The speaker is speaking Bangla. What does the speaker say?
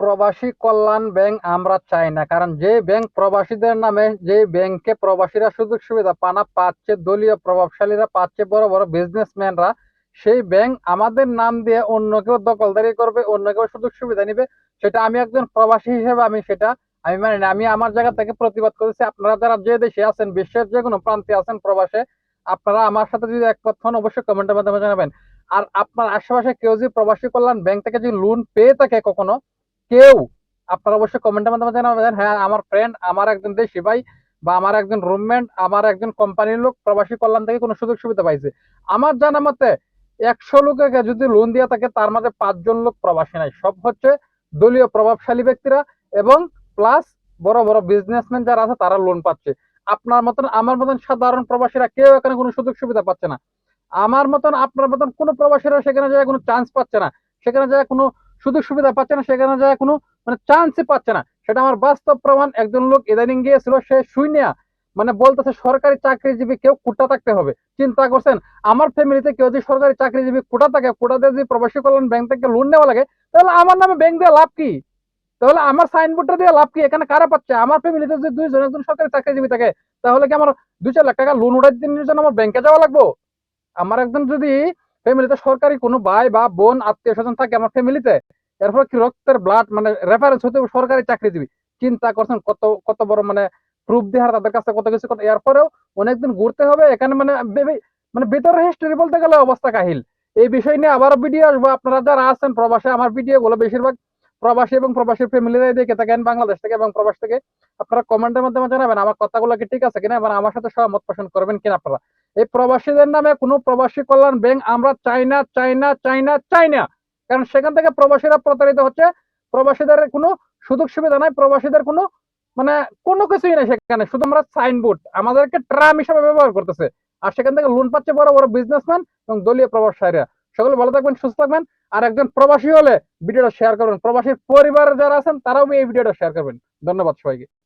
প্রবাসী কল্যাণ ব্যাংক আমরা চাই না। কারণ যে ব্যাংক প্রবাসীদের নামে, যে ব্যাংকে প্রবাসীরা সুযোগ সুবিধা পানা পাচ্ছে, দলীয় প্রভাবশালীরা পাচ্ছে, বড় বড় বিজনেসম্যানরা সেই ব্যাংক আমাদের নাম দিয়ে অন্য কেউ দখলদারি করবে, অন্য কেউ সুযোগ সুবিধা নিবে, সেটা আমি একজন প্রবাসী হিসেবে আমি সেটা আমি মানি আমি আমার জায়গা থেকে প্রতিবাদ করেছি আপনারা যারা যে দেশে আছেন, বিশ্বের যে কোনো প্রান্তে আছেন প্রবাসে, আপনারা আমার সাথে যদি একমত হন, অবশ্যই কমেন্টের মাধ্যমে জানাবেন। আর আপনার আশেপাশে কেউ যদি প্রবাসী কল্যাণ ব্যাংক থেকে যদি লোন পেয়ে থাকে কখনো কেউ, আপনারা অবশ্যই কমেন্টের মাধ্যমে জানাবেন হ্যাঁ আমার ফ্রেন্ড আমার একজন দেশি ভাই বা আমার একজন রুমমেট আমার একজন কোম্পানির লোক প্রবাসী কল্যাণ থেকে কোনো সুযোগ সুবিধা পাইছে। আমার জানা মতে, একশো লোককে যদি লোন দিয়ে থাকে, তার মাঝে পাঁচজন লোক প্রবাসী নাই। সব হচ্ছে দলীয় প্রভাবশালী ব্যক্তিরা এবং প্লাস বড় বড় বিজনেসম্যান যারা আছে, তারা লোন পাচ্ছে। আপনার মতন, আমার মতন সাধারণ প্রবাসীরা কেউ এখানে কোনো সুযোগ সুবিধা পাচ্ছে না। আমার মতন, আপনার মতন কোনো প্রবাসীরা সেখানে যায় কোনো চান্স পাচ্ছে না। সেখানে যায় কোনো সুযোগ সুবিধা পাচ্ছে না, সেখানে যায় কোনো মানে চান্সই পাচ্ছে না। সেটা আমার বাস্তব প্রমাণ, একজন লোক ইদানিং গিয়েছিল, সে শুইনিয়া মানে বলতেছে, সরকারি চাকরিজীবী কেউ কোটা থাকতে হবে। চিন্তা করছেন, আমার ফ্যামিলিতে কেউ যদি সরকারি চাকরিজীবী কোটা থাকে, কোটা দিয়ে যদি প্রবাসী কল্যাণ ব্যাংক থেকে লোন নেওয়া লাগে, তাহলে আমার নামে ব্যাংক দিয়ে লাভ কি? তাহলে আমার সাইনবোর্ডটা দিয়ে লাভ কি? এখানে কারা পাচ্ছে? আমার ফ্যামিলিতে যদি দুইজন, একজন সরকারি চাকরিজীবী থাকে, তাহলে কি আমার দুই চার লাখ টাকা লোন উঠাই দিনের জন্য আমার ব্যাংকে যাওয়া লাগবো? আমার একজন যদি ফ্যামিলিতে সরকারি কোনো ভাই বা বোন আত্মীয় স্বজন থাকে আমার ফ্যামিলিতে এরপর কি রক্তের ব্লাড মানে রেফারেন্স হতে সরকারি চাকরিজীবী। চিন্তা করছেন কত কত বড় মানে প্রুফ দেওয়ার, তাদের কাছে কত কিছু কথা এরপরেও অনেকদিন ঘুরতে হবে, এখানে মানে মানে ভিতরের হিস্টোরি বলতে গেলে অবস্থা কাহিল। এই বিষয় নিয়ে আবার ভিডিও আসব। আপনারা যারা আছেন প্রবাসে, আমার ভিডিও গুলো বেশিরভাগ প্রবাসী এবং প্রবাসী ফ্যামিলিরাই দেখে থাকেন, বাংলাদেশ থেকে এবং প্রবাস থেকে। আপনারা কমেন্টের মাধ্যমে জানাবেন আমার কথাগুলো কি ঠিক আছে কিনা, এবং আমার সাথে সহমত পোষণ করবেন কিনা আপনারা। এই প্রবাসীদের নামে কোনো প্রবাসী কল্যাণ ব্যাংক, আমরা চাই না চাই না চাই না চাই না। কারণ সেখান থেকে প্রবাসীরা প্রতারিত হচ্ছে। প্রবাসীদের কোনো সুযোগ সুবিধা নাই, প্রবাসীদের কোনো মানে কোনো কিছুই নেই সেখানে, শুধু আমরা সাইনবোর্ড আমাদেরকে ট্রাম হিসাবে ব্যবহার করতেছে। আর সেখান থেকে লোন পাচ্ছে বড় বড় বিজনেসম্যান এবং দলীয় প্রবাসীরা। সকলে ভালো থাকবেন, সুস্থ থাকবেন। আর একজন প্রবাসী হলে ভিডিওটা শেয়ার করবেন। প্রবাসীর পরিবারের যারা আছেন, তারাও এই ভিডিওটা শেয়ার করবেন। ধন্যবাদ সবাইকে।